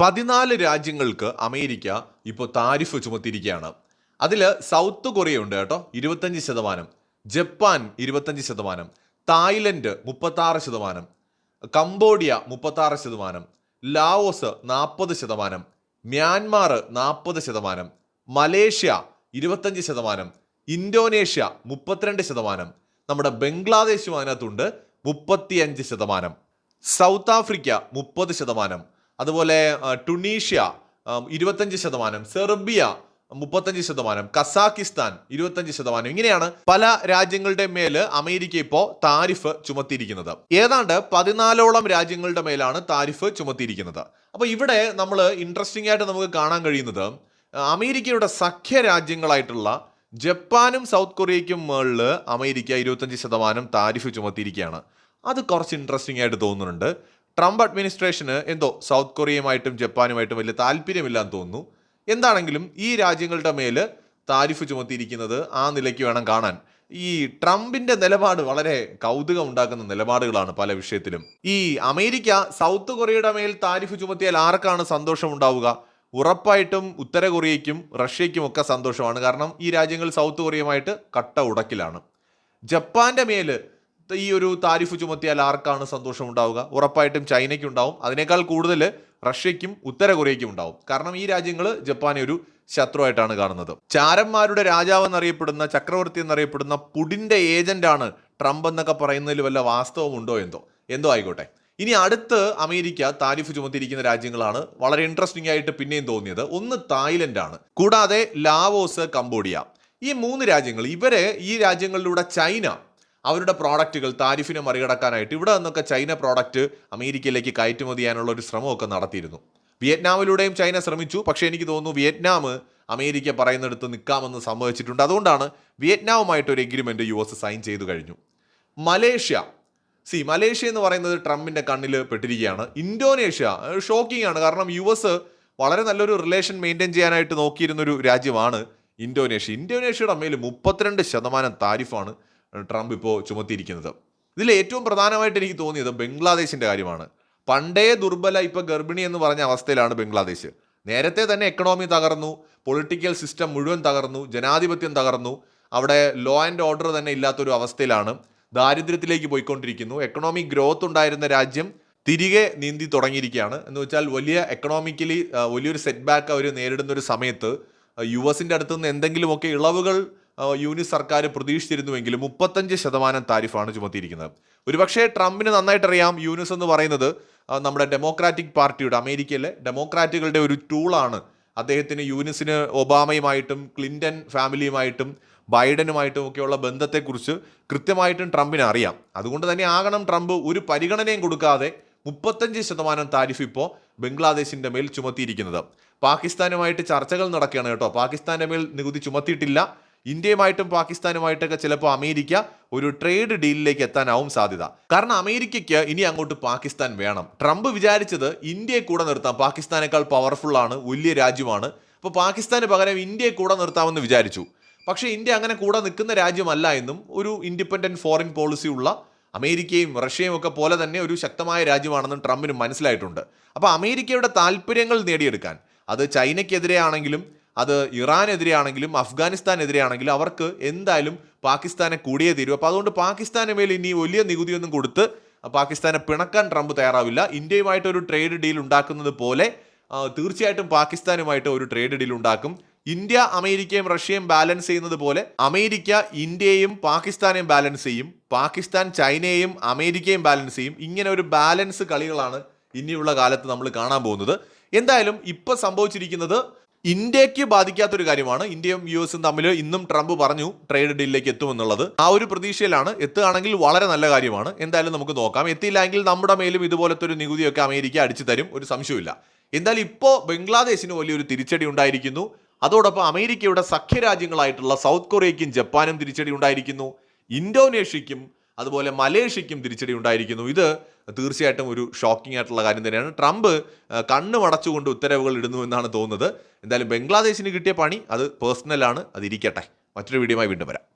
പതിനാല് രാജ്യങ്ങൾക്ക് അമേരിക്ക ഇപ്പോൾ താരിഫ് ചുമത്തിയിരിക്കുകയാണ്. അതിൽ സൗത്ത് കൊറിയ ഉണ്ട് കേട്ടോ ഇരുപത്തഞ്ച് ശതമാനം. ജപ്പാൻ ഇരുപത്തഞ്ച് ശതമാനം. തായ്ലൻഡ് മുപ്പത്താറ് ശതമാനം. കംബോഡിയ മുപ്പത്താറ് ശതമാനം. ലാവോസ് നാൽപ്പത് ശതമാനം. മ്യാൻമാർ നാൽപ്പത് ശതമാനം. മലേഷ്യ ഇരുപത്തഞ്ച് ശതമാനം. ഇന്തോനേഷ്യ മുപ്പത്തിരണ്ട് ശതമാനം. നമ്മുടെ ബംഗ്ലാദേശും അതിനകത്തുണ്ട് മുപ്പത്തിയഞ്ച് ശതമാനം. സൗത്ത് ആഫ്രിക്ക മുപ്പത് ശതമാനം. അതുപോലെ ടുണീഷ്യ ഇരുപത്തഞ്ച് ശതമാനം സെർബിയ മുപ്പത്തഞ്ച് ശതമാനം കസാക്കിസ്ഥാൻ ഇരുപത്തഞ്ച് ശതമാനം. ഇങ്ങനെയാണ് പല രാജ്യങ്ങളുടെ മേൽ അമേരിക്ക ഇപ്പോൾ താരിഫ് ചുമത്തിയിരിക്കുന്നത്. ഏതാണ്ട് പതിനാലോളം രാജ്യങ്ങളുടെ മേലാണ് താരിഫ് ചുമത്തിയിരിക്കുന്നത്. അപ്പോൾ ഇവിടെ നമ്മൾ ഇൻട്രസ്റ്റിംഗ് ആയിട്ട് നമുക്ക് കാണാൻ കഴിയുന്നത് അമേരിക്കയുടെ സഖ്യ രാജ്യങ്ങളായിട്ടുള്ള ജപ്പാനും സൗത്ത് കൊറിയയ്ക്കും മുകളിൽ അമേരിക്ക ഇരുപത്തഞ്ച് ശതമാനം താരിഫ് ചുമത്തിയിരിക്കുകയാണ്. അത് കുറച്ച് ഇൻട്രസ്റ്റിംഗ് ആയിട്ട് തോന്നുന്നുണ്ട്. ട്രംപ് അഡ്മിനിസ്ട്രേഷന് എന്തോ സൗത്ത് കൊറിയയുമായിട്ടും ജപ്പാനുമായിട്ടും വലിയ താല്പര്യമില്ലാന്ന് തോന്നുന്നു. എന്താണെങ്കിലും ഈ രാജ്യങ്ങളുടെ മേൽ താരിഫ് ചുമത്തിയിരിക്കുന്നത് ആ നിലയ്ക്ക് വേണം കാണാൻ. ഈ ട്രംപിന്റെ നിലപാട് വളരെ കൗതുകം ഉണ്ടാക്കുന്ന നിലപാടുകളാണ് പല വിഷയത്തിലും. ഈ അമേരിക്ക സൗത്ത് കൊറിയയുടെ മേൽ താരിഫ് ചുമത്തിയാൽ ആർക്കാണ് സന്തോഷം ഉണ്ടാവുക ഉറപ്പായിട്ടും ഉത്തര കൊറിയയ്ക്കും റഷ്യയ്ക്കും ഒക്കെ സന്തോഷമാണ്. കാരണം ഈ രാജ്യങ്ങൾ സൗത്ത് കൊറിയയുമായിട്ട് കട്ട ഉടക്കിലാണ്. ജപ്പാന്റെ മേൽ ഈ ഒരു താരിഫ് ചുമത്തിയാൽ ആർക്കാണ് സന്തോഷം ഉണ്ടാവുക? ഉറപ്പായിട്ടും ചൈനയ്ക്കുണ്ടാവും. അതിനേക്കാൾ കൂടുതൽ റഷ്യയ്ക്കും ഉത്തര കൊറിയയ്ക്കും ഉണ്ടാവും. കാരണം ഈ രാജ്യങ്ങൾ ജപ്പാനെ ഒരു ശത്രുവായിട്ടാണ് കാണുന്നത്. ചാരന്മാരുടെ രാജാവ് എന്നറിയപ്പെടുന്ന ചക്രവർത്തി എന്നറിയപ്പെടുന്ന പുടിന്റെ ഏജന്റാണ് ട്രംപ് എന്നൊക്കെ പറയുന്നതിൽ വല്ല വാസ്തവമുണ്ടോ എന്തോ? എന്തോ ആയിക്കോട്ടെ. ഇനി അടുത്ത് അമേരിക്ക താരിഫ് ചുമത്തിയിരിക്കുന്ന രാജ്യങ്ങളാണ് വളരെ ഇൻട്രസ്റ്റിംഗ് ആയിട്ട് പിന്നെയും തോന്നിയത്. ഒന്ന് തായ്ലൻഡ് ആണ് കൂടാതെ ലാവോസ് കംബോഡിയ. ഈ മൂന്ന് രാജ്യങ്ങൾ ഇവരെ ഈ രാജ്യങ്ങളിലൂടെ ചൈന അവരുടെ പ്രോഡക്റ്റുകൾ താരിഫിനെ മറികടക്കാനായിട്ട് ഇവിടെ നിന്നൊക്കെ ചൈന പ്രോഡക്റ്റ് അമേരിക്കയിലേക്ക് കയറ്റുമതി ചെയ്യാനുള്ള ഒരു ശ്രമമൊക്കെ നടത്തിയിരുന്നു. വിയറ്റ്നാമിലൂടെയും ചൈന ശ്രമിച്ചു. പക്ഷേ എനിക്ക് തോന്നുന്നു വിയറ്റ്നാം അമേരിക്ക പറയുന്നിടത്ത് നിൽക്കാമെന്ന് സംഭവിച്ചിട്ടുണ്ട് അതുകൊണ്ടാണ് വിയറ്റ്നാമുമായിട്ട് ഒരു എഗ്രിമെന്റ് യു എസ് സൈൻ ചെയ്തു കഴിഞ്ഞു. മലേഷ്യ. സി മലേഷ്യ എന്ന് പറയുന്നത് ട്രംപിന്റെ കണ്ണിൽ പെട്ടിരിക്കുകയാണ്. ഇന്തോനേഷ്യ ഷോക്കിംഗ് ആണ്. കാരണം യു എസ് വളരെ നല്ലൊരു റിലേഷൻ മെയിന്റെയിൻ ചെയ്യാനായിട്ട് നോക്കിയിരുന്നൊരു രാജ്യമാണ് ഇന്തോനേഷ്യ. ഇന്തോനേഷ്യയുടെ മേൽ മുപ്പത്തിരണ്ട് ശതമാനം താരിഫാണ് ട്രംപ് ഇപ്പോൾ ചുമത്തിയിരിക്കുന്നത്. ഇതിൽ ഏറ്റവും പ്രധാനമായിട്ട് എനിക്ക് തോന്നിയത് ബംഗ്ലാദേശിന്റെ കാര്യമാണ്. പണ്ടേ ദുർബല ഇപ്പോൾ ഗർഭിണി എന്ന് പറഞ്ഞ അവസ്ഥയിലാണ് ബംഗ്ലാദേശ്. നേരത്തെ തന്നെ എക്കണോമി തകർന്നു പൊളിറ്റിക്കൽ സിസ്റ്റം മുഴുവൻ തകർന്നു ജനാധിപത്യം തകർന്നു. അവിടെ ലോ ആൻഡ് ഓർഡർ തന്നെ ഇല്ലാത്തൊരു അവസ്ഥയിലാണ് ദാരിദ്ര്യത്തിലേക്ക് പോയിക്കൊണ്ടിരിക്കുന്നു. എക്കണോമിക് ഗ്രോത്ത് ഉണ്ടായിരുന്ന രാജ്യം തിരികെ നീന്തി തുടങ്ങിയിരിക്കുകയാണ്. എന്ന് വെച്ചാൽ വലിയ എക്കണോമിക്കലി വലിയൊരു സെറ്റ് ബാക്ക് അവർ നേരിടുന്ന ഒരു സമയത്ത് യു എസിന്റെ അടുത്ത് നിന്ന് എന്തെങ്കിലുമൊക്കെ ഇളവുകൾ യൂണിറ്റ് സർക്കാർ പ്രതീക്ഷിച്ചിരുന്നുവെങ്കിലും മുപ്പത്തഞ്ച് ശതമാനം താരിഫാണ് ചുമത്തിയിരിക്കുന്നത്. ഒരുപക്ഷേ ട്രംപിന് നന്നായിട്ടറിയാം യൂനിസ് എന്ന് പറയുന്നത് നമ്മുടെ ഡെമോക്രാറ്റിക് പാർട്ടിയുടെ അമേരിക്കയിലെ ഡെമോക്രാറ്റുകളുടെ ഒരു ടൂളാണ്. അദ്ദേഹത്തിന് യൂനിസിന് ഒബാമയുമായിട്ടും ക്ലിന്റൺ ഫാമിലിയുമായിട്ടും ബൈഡനുമായിട്ടും ഒക്കെയുള്ള ബന്ധത്തെക്കുറിച്ച് കൃത്യമായിട്ടും ട്രംപിന് അറിയാം. അതുകൊണ്ട് തന്നെ ആകണം ട്രംപ് ഒരു പരിഗണനയും കൊടുക്കാതെ മുപ്പത്തഞ്ച് ശതമാനം താരിഫ് ഇപ്പോൾ ബംഗ്ലാദേശിന്റെ മേൽ ചുമത്തിയിരിക്കുന്നത്. പാകിസ്ഥാനുമായിട്ട് ചർച്ചകൾ നടക്കുകയാണ് കേട്ടോ. പാകിസ്ഥാന്റെ മേൽ നികുതി ചുമത്തിയിട്ടില്ല. ഇന്ത്യയുമായിട്ടും പാകിസ്ഥാനുമായിട്ടൊക്കെ ചിലപ്പോൾ അമേരിക്ക ഒരു ട്രേഡ് ഡീലിലേക്ക് എത്താനാവും സാധ്യത. കാരണം അമേരിക്കയ്ക്ക് ഇനി അങ്ങോട്ട് പാകിസ്ഥാൻ വേണം. ട്രംപ് വിചാരിച്ചത് ഇന്ത്യയെ കൂടെ നിർത്താം. പാകിസ്ഥാനേക്കാൾ പവർഫുള്ളാണ് വലിയ രാജ്യമാണ്. അപ്പോൾ പാകിസ്ഥാന് പകരം ഇന്ത്യയെ കൂടെ നിർത്താമെന്ന് വിചാരിച്ചു. പക്ഷേ ഇന്ത്യ അങ്ങനെ കൂടെ നിൽക്കുന്ന രാജ്യമല്ല എന്നും ഒരു ഇൻഡിപെൻഡന്റ് ഫോറിൻ പോളിസി ഉള്ള അമേരിക്കയും റഷ്യയും ഒക്കെ പോലെ തന്നെ ഒരു ശക്തമായ രാജ്യമാണെന്നും ട്രംപിന് മനസ്സിലായിട്ടുണ്ട്. അപ്പോൾ അമേരിക്കയുടെ താല്പര്യങ്ങൾ നേടിയെടുക്കാൻ അത് ചൈനയ്ക്കെതിരെ ആണെങ്കിലും അത് ഇറാനെതിരെയാണെങ്കിലും അഫ്ഗാനിസ്ഥാനെതിരെയാണെങ്കിലും അവർക്ക് എന്തായാലും പാകിസ്ഥാനെ കൂടിയേ തീരും. അപ്പോൾ അതുകൊണ്ട് പാകിസ്ഥാന് മേൽ ഇനി വലിയ നികുതിയൊന്നും കൊടുത്ത് പാകിസ്ഥാനെ പിണക്കാൻ ട്രംപ് തയ്യാറാവില്ല. ഇന്ത്യയുമായിട്ട് ഒരു ട്രേഡ് ഡീൽ ഉണ്ടാക്കുന്നത് പോലെ തീർച്ചയായിട്ടും പാകിസ്ഥാനുമായിട്ട് ഒരു ട്രേഡ് ഡീൽ ഉണ്ടാക്കും. ഇന്ത്യ അമേരിക്കയും റഷ്യയും ബാലൻസ് ചെയ്യുന്നത് പോലെ അമേരിക്ക ഇന്ത്യയും പാകിസ്ഥാനെയും ബാലൻസ് ചെയ്യും. പാകിസ്ഥാൻ ചൈനയെയും അമേരിക്കയും ബാലൻസ് ചെയ്യും. ഇങ്ങനെ ഒരു ബാലൻസ് കളികളാണ് ഇനിയുള്ള കാലത്ത് നമ്മൾ കാണാൻ പോകുന്നത്. എന്തായാലും ഇപ്പം സംഭവിച്ചിരിക്കുന്നത് ഇന്ത്യയ്ക്ക് ബാധിക്കാത്തൊരു കാര്യമാണ്. ഇന്ത്യയും യു എസും തമ്മിൽ ഇന്നും ട്രംപ് പറഞ്ഞു ട്രേഡ് ഡീലിലേക്ക് എത്തുമെന്നുള്ളത്. ആ ഒരു പ്രതീക്ഷയിലാണ്. എത്തുകയാണെങ്കിൽ വളരെ നല്ല കാര്യമാണ്. എന്തായാലും നമുക്ക് നോക്കാം. എത്തിയില്ലെങ്കിൽ നമ്മുടെ മേലും ഇതുപോലത്തെ ഒരു നികുതിയൊക്കെ അമേരിക്ക അടിച്ചു തരും. ഒരു സംശയമില്ല എന്തായാലും ഇപ്പോൾ ബംഗ്ലാദേശിന് വലിയൊരു തിരിച്ചടി ഉണ്ടായിരിക്കുന്നു. അതോടൊപ്പം അമേരിക്കയുടെ സഖ്യരാജ്യങ്ങളായിട്ടുള്ള സൗത്ത് കൊറിയയ്ക്കും ജപ്പാനും തിരിച്ചടി ഉണ്ടായിരിക്കുന്നു. ഇന്തോനേഷ്യയ്ക്കും അതുപോലെ മലേഷ്യയ്ക്കും തിരിച്ചടി ഉണ്ടായിരിക്കുന്നു. ഇത് തീർച്ചയായിട്ടും ഒരു ഷോക്കിംഗ് ആയിട്ടുള്ള കാര്യം തന്നെയാണ്. ട്രംപ് കണ്ണ് മടച്ചുകൊണ്ട് ഉത്തരവുകൾ ഇടുന്നു എന്നാണ് തോന്നുന്നത്. എന്തായാലും ബംഗ്ലാദേശിന് കിട്ടിയ പണി അത് പേഴ്സണലാണ് അത് ഇരിക്കട്ടെ. മറ്റൊരു വീഡിയോയുമായി വീണ്ടും വരാം.